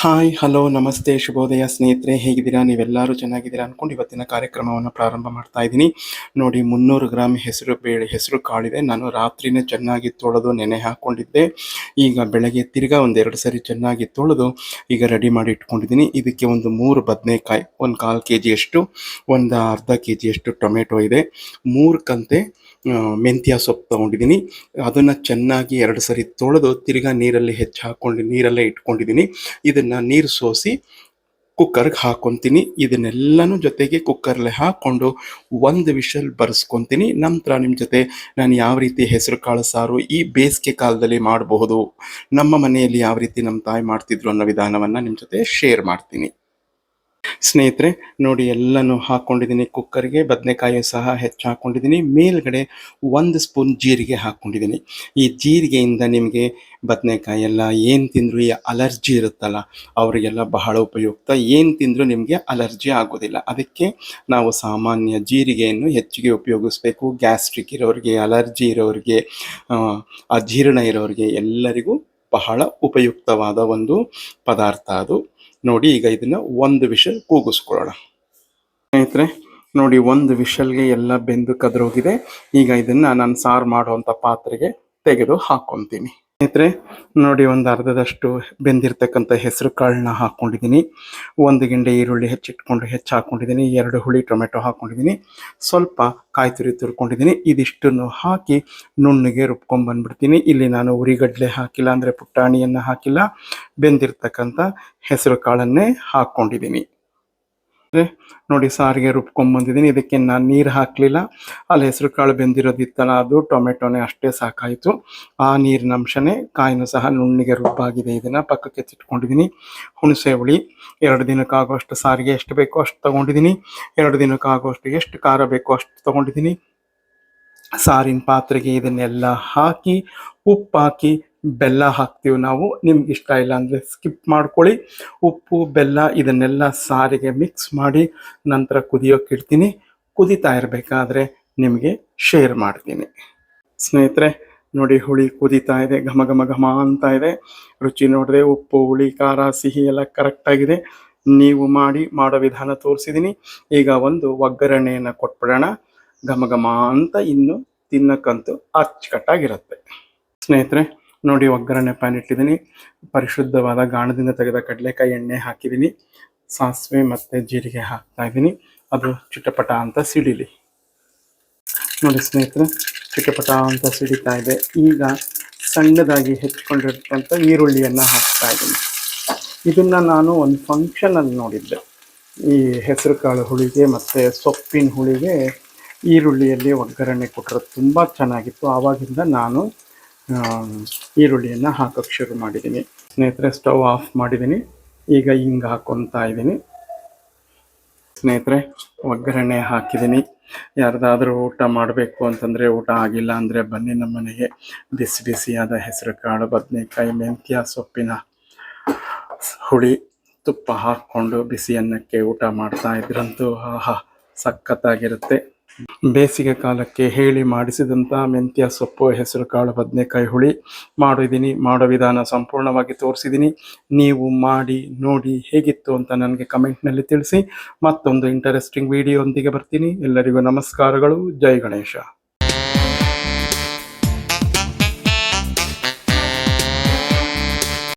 Hi hello ನಮಸ್ತೆ, ಶುಭೋದಯ ಸ್ನೇಹಿತರೆ, ಹೇಗಿದ್ದೀರಾ? ನೀವೆಲ್ಲರೂ ಚೆನ್ನಾಗಿದ್ದೀರಾ ಅಂದ್ಕೊಂಡು ಇವತ್ತಿನ ಕಾರ್ಯಕ್ರಮವನ್ನು ಪ್ರಾರಂಭ ಮಾಡ್ತಾ ಇದ್ದೀನಿ. ನೋಡಿ, ಮುನ್ನೂರು ಗ್ರಾಮ್ ಹೆಸರು ಬೇಳೆ, ಹೆಸರು ಕಾಳಿದೆ. ನಾನು ರಾತ್ರಿನೇ ಚೆನ್ನಾಗಿ ತೊಳೆದು ನೆನೆ ಹಾಕ್ಕೊಂಡಿದ್ದೆ. ಈಗ ಬೆಳಗ್ಗೆ ತಿರ್ಗಾ ಒಂದೆರಡು ಸರಿ ಚೆನ್ನಾಗಿ ತೊಳೆದು ಈಗ ರೆಡಿ ಮಾಡಿ ಇಟ್ಕೊಂಡಿದ್ದೀನಿ. ಇದಕ್ಕೆ ಒಂದು ಮೂರು ಬದನೆಕಾಯಿ, ಒಂದು ಕಾಲು ಕೆ ಜಿಯಷ್ಟು ಒಂದು ಅರ್ಧ ಕೆ ಜಿಯಷ್ಟು ಟೊಮೆಟೊ ಇದೆ. ಮೂರು ಕಂತೆ ಮೆಂತ್ಯ ಸೊಪ್ಪು ತೊಗೊಂಡಿದ್ದೀನಿ. ಅದನ್ನು ಚೆನ್ನಾಗಿ ಎರಡು ಸರಿ ತೊಳೆದು ತಿರ್ಗಾ ನೀರಲ್ಲಿ ಹೆಚ್ಚು ಹಾಕ್ಕೊಂಡು ನೀರಲ್ಲೇ ಇಟ್ಕೊಂಡಿದ್ದೀನಿ. ಇದನ್ನು ನೀರು ಸೋಸಿ ಕುಕ್ಕರ್ಗೆ ಹಾಕ್ಕೊತೀನಿ ಇದನ್ನೆಲ್ಲನೂ ಜೊತೆಗೆ ಕುಕ್ಕರ್ಲೆ ಹಾಕ್ಕೊಂಡು ಒಂದು ವಿಷಲ್ ಬರೆಸ್ಕೊತೀನಿ. ನಂತರ ನಿಮ್ಮ ಜೊತೆ ನಾನು ಯಾವ ರೀತಿ ಹೆಸರು ಕಾಳು ಸಾರು ಈ ಬೇಸಿಗೆ ಕಾಲದಲ್ಲಿ ಮಾಡಬಹುದು, ನಮ್ಮ ಮನೆಯಲ್ಲಿ ಯಾವ ರೀತಿ ನಮ್ಮ ತಾಯಿ ಮಾಡ್ತಿದ್ರು ಅನ್ನೋ ವಿಧಾನವನ್ನು ನಿಮ್ಮ ಜೊತೆ ಶೇರ್ ಮಾಡ್ತೀನಿ. ಸ್ನೇಹಿತರೆ, ನೋಡಿ ಎಲ್ಲನೂ ಹಾಕ್ಕೊಂಡಿದ್ದೀನಿ ಕುಕ್ಕರ್ಗೆ ಬದನೆಕಾಯಿ ಸಹ ಹೆಚ್ಚು ಹಾಕ್ಕೊಂಡಿದ್ದೀನಿ ಮೇಲ್ಗಡೆ ಒಂದು ಸ್ಪೂನ್ ಜೀರಿಗೆ ಹಾಕ್ಕೊಂಡಿದ್ದೀನಿ ಈ ಜೀರಿಗೆಯಿಂದ ನಿಮಗೆ ಬದನೆಕಾಯಿ ಎಲ್ಲ ಏನು ತಿಂದರೂ ಈ ಅಲರ್ಜಿ ಇರುತ್ತಲ್ಲ, ಅವರಿಗೆಲ್ಲ ಬಹಳ ಉಪಯುಕ್ತ. ಏನು ತಿಂದರೂ ನಿಮಗೆ ಅಲರ್ಜಿ ಆಗೋದಿಲ್ಲ. ಅದಕ್ಕೆ ನಾವು ಸಾಮಾನ್ಯ ಜೀರಿಗೆಯನ್ನು ಹೆಚ್ಚಿಗೆ ಉಪಯೋಗಿಸ್ಬೇಕು. ಗ್ಯಾಸ್ಟ್ರಿಕ್ ಇರೋರಿಗೆ, ಅಲರ್ಜಿ ಇರೋರಿಗೆ ಅಜೀರ್ಣ ಇರೋರಿಗೆ ಎಲ್ಲರಿಗೂ ಬಹಳ ಉಪಯುಕ್ತವಾದ ಒಂದು ಪದಾರ್ಥ ಅದು. ನೋಡಿ, ಈಗ ಇದನ್ನ ಒಂದು ವಿಷಲ್ ಕೂಗಿಸ್ಕೊಳ್ಳೋಣ. ಸ್ನೇಹಿತರೆ, ನೋಡಿ, ಒಂದು ವಿಷಲ್ಗೆ ಎಲ್ಲ ಬೆಂದು ಕದ್ರೋಗಿದೆ. ಈಗ ಇದನ್ನ ನಾನು ಸಾರು ಮಾಡುವಂತ ಪಾತ್ರೆಗೆ ತೆಗೆದು ಹಾಕೊಂತೀನಿ. ಸ್ನೇಹಿತರೆ, ನೋಡಿ ಒಂದು ಅರ್ಧದಷ್ಟು ಬೆಂದಿರ್ತಕ್ಕಂಥ ಹೆಸರು ಕಾಳನ್ನ ಹಾಕ್ಕೊಂಡಿದ್ದೀನಿ ಒಂದು ಗಿಂಡೆ ಈರುಳ್ಳಿ ಹೆಚ್ಚಿಟ್ಕೊಂಡು ಹೆಚ್ಚು ಹಾಕ್ಕೊಂಡಿದ್ದೀನಿ ಎರಡು ಹುಳಿ ಟೊಮೆಟೊ ಹಾಕ್ಕೊಂಡಿದ್ದೀನಿ ಸ್ವಲ್ಪ ಕಾಯಿ ತುರಿ ತುರ್ಕೊಂಡಿದ್ದೀನಿ. ಇದಿಷ್ಟನ್ನು ಹಾಕಿ ನುಣ್ಣಗೆ ರುಬ್ಕೊಂಡ್ ಬಂದ್ಬಿಡ್ತೀನಿ. ಇಲ್ಲಿ ನಾನು ಉರಿಗಡ್ಲೆ ಹಾಕಿಲ್ಲ, ಅಂದರೆ ಪುಟ್ಟಾಣಿಯನ್ನು ಹಾಕಿಲ್ಲ. ಬೆಂದಿರ್ತಕ್ಕಂಥ ಹೆಸರು ಕಾಳನ್ನೇ ಹಾಕ್ಕೊಂಡಿದ್ದೀನಿ ನೋಡಿ ಸಾರಿಗೆ ರುಬ್ಕೊಂಬಂದಿದ್ದೀನಿ ಇದಕ್ಕೆ ನಾನು ನೀರು ಹಾಕಲಿಲ್ಲ. ಅಲ್ಲಿ ಹೆಸರು ಕಾಳು ಬೆಂದಿರೋದಿತ್ತಲ್ಲ ಅದು, ಟೊಮೆಟೊನೇ ಅಷ್ಟೇ ಸಾಕಾಯಿತು. ಆ ನೀರಿನ ಅಂಶನೇ ಕಾಯಿನೂ ಸಹ ನುಣ್ಣಿಗೆ ರುಬ್ಬಾಗಿದೆ. ಇದನ್ನು ಪಕ್ಕಕ್ಕೆ ಎತ್ತಿಟ್ಕೊಂಡಿದ್ದೀನಿ. ಹುಣಸೆ ಹುಳಿ, ಎರಡು ದಿನಕ್ಕಾಗುವಷ್ಟು ಸಾರಿಗೆ ಎಷ್ಟು ಬೇಕೋ ಅಷ್ಟು ತೊಗೊಂಡಿದ್ದೀನಿ. ಎರಡು ದಿನಕ್ಕಾಗುವಷ್ಟು ಎಷ್ಟು ಖಾರ ಬೇಕೋ ಅಷ್ಟು ತೊಗೊಂಡಿದ್ದೀನಿ. ಸಾರಿನ ಪಾತ್ರೆಗೆ ಇದನ್ನೆಲ್ಲ ಹಾಕಿ ಉಪ್ಪು ಹಾಕಿ ಬೆಲ್ಲ ಹಾಕ್ತೀವಿ ನಾವು. ನಿಮ್ಗೆ ಇಷ್ಟ ಇಲ್ಲ ಅಂದರೆ ಸ್ಕಿಪ್ ಮಾಡ್ಕೊಳ್ಳಿ. ಉಪ್ಪು, ಬೆಲ್ಲ ಇದನ್ನೆಲ್ಲ ಸಾರಿಗೆ ಮಿಕ್ಸ್ ಮಾಡಿ ನಂತರ ಕುದಿಯೋಕೆ ಇಡ್ತೀನಿ. ಕುದಿತಾ ಇರಬೇಕಾದ್ರೆ ನಿಮಗೆ ಶೇರ್ ಮಾಡ್ತೀನಿ. ಸ್ನೇಹಿತರೆ, ನೋಡಿ ಹುಳಿ ಕುದೀತಾ ಇದೆ, ಘಮ ಘಮ ಘಮ ಅಂತ ಇದೆ. ರುಚಿ ನೋಡಿದ್ರೆ ಉಪ್ಪು, ಹುಳಿ, ಖಾರ, ಸಿಹಿ ಎಲ್ಲ ಕರೆಕ್ಟಾಗಿದೆ ನೀವು ಮಾಡಿ, ಮಾಡೋ ವಿಧಾನ ತೋರಿಸಿದ್ದೀನಿ ಈಗ ಒಂದು ಒಗ್ಗರಣೆಯನ್ನು ಕೊಟ್ಬಿಡೋಣ. ಘಮ ಘಮ ಅಂತ ಇನ್ನು ತಿನ್ನಕ್ಕಂತೂ ಅಚ್ಚುಕಟ್ಟಾಗಿರುತ್ತೆ. ಸ್ನೇಹಿತರೆ ನೋಡಿ ಒಗ್ಗರಣೆ ಪ್ಯಾನ್ ಇಟ್ಟಿದ್ದೀನಿ. ಪರಿಶುದ್ಧವಾದ ಗಾಣದಿಂದ ತೆಗೆದ ಕಡಲೆಕಾಯಿ ಎಣ್ಣೆ ಹಾಕಿದ್ದೀನಿ. ಸಾಸಿವೆ ಮತ್ತು ಜೀರಿಗೆ ಹಾಕ್ತಾ ಇದ್ದೀನಿ. ಅದು ಚಿಟಪಟ ಅಂತ ಸಿಡಿಲಿ. ನೋಡಿ ಸ್ನೇಹಿತರೆ, ಚಿಟಪಟ ಅಂತ ಸಿಡಿತಾ ಇದೆ. ಈಗ ಸಣ್ಣದಾಗಿ ಹೆಚ್ಚಿಕೊಂಡಿರ್ತಕ್ಕಂಥ ಈರುಳ್ಳಿಯನ್ನು ಹಾಕ್ತಾ ಇದ್ದೀನಿ. ಇದನ್ನು ನಾನು ಒಂದು ಫಂಕ್ಷನಲ್ಲಿ ನೋಡಿದ್ದೆ. ಈ ಹೆಸರುಕಾಳು ಹುಳಿಗೆ ಮತ್ತು ಸೊಪ್ಪಿನ ಹುಳಿಗೆ ಈರುಳ್ಳಿಯಲ್ಲಿ ಒಗ್ಗರಣೆ ಕೊಟ್ಟರೆ ತುಂಬ ಚೆನ್ನಾಗಿತ್ತು. ಆವಾಗಿಂದ ನಾನು ಈರುಳ್ಳಿಯನ್ನು ಹಾಕೋಕ್ಕೆ ಶುರು ಮಾಡಿದ್ದೀನಿ ಸ್ನೇಹಿತರೆ, ಸ್ಟವ್ ಆಫ್ ಮಾಡಿದ್ದೀನಿ ಈಗ ಹಿಂಗೆ ಹಾಕ್ಕೊತಾ ಇದ್ದೀನಿ ಸ್ನೇಹಿತರೆ, ಒಗ್ಗರಣೆ ಹಾಕಿದ್ದೀನಿ ಯಾರ್ದಾದ್ರೂ ಊಟ ಮಾಡಬೇಕು ಅಂತಂದರೆ ಊಟ ಆಗಿಲ್ಲ ಅಂದರೆ ಬನ್ನಿ ನಮ್ಮ ಮನೆಗೆ. ಬಿಸಿ ಬಿಸಿಯಾದ ಹೆಸರು ಕಾಳು ಬದನೆಕಾಯಿ, ಮೆಂತ್ಯ, ಸೊಪ್ಪಿನ ಹುಳಿ, ತುಪ್ಪ ಹಾಕ್ಕೊಂಡು ಬಿಸಿ ಅನ್ನಕ್ಕೆ ಊಟ ಮಾಡ್ತಾ ಇದ್ರಂತೂ ಆಹಾ, ಸಖತ್ತಾಗಿರುತ್ತೆ. ಬೇಸಿಗೆ ಕಾಲಕ್ಕೆ ಹೇಳಿ ಮಾಡಿಸಿದಂಥ ಮೆಂತ್ಯ, ಸೊಪ್ಪು, ಹೆಸರು, ಕಾಳು, ಬದನೆಕಾಯಿ, ಹುಳಿ ಮಾಡಿದ್ದೀನಿ ಮಾಡೋ ವಿಧಾನ ಸಂಪೂರ್ಣವಾಗಿ ತೋರಿಸಿದ್ದೀನಿ ನೀವು ಮಾಡಿ, ನೋಡಿ ಹೇಗಿತ್ತು ಅಂತ ನನಗೆ ಕಮೆಂಟ್ನಲ್ಲಿ ತಿಳಿಸಿ. ಮತ್ತೊಂದು ಇಂಟರೆಸ್ಟಿಂಗ್ ವಿಡಿಯೋ ಒಂದಿಗೆ ಬರ್ತೀನಿ. ಎಲ್ಲರಿಗೂ ನಮಸ್ಕಾರಗಳು. ಜೈ ಗಣೇಶ.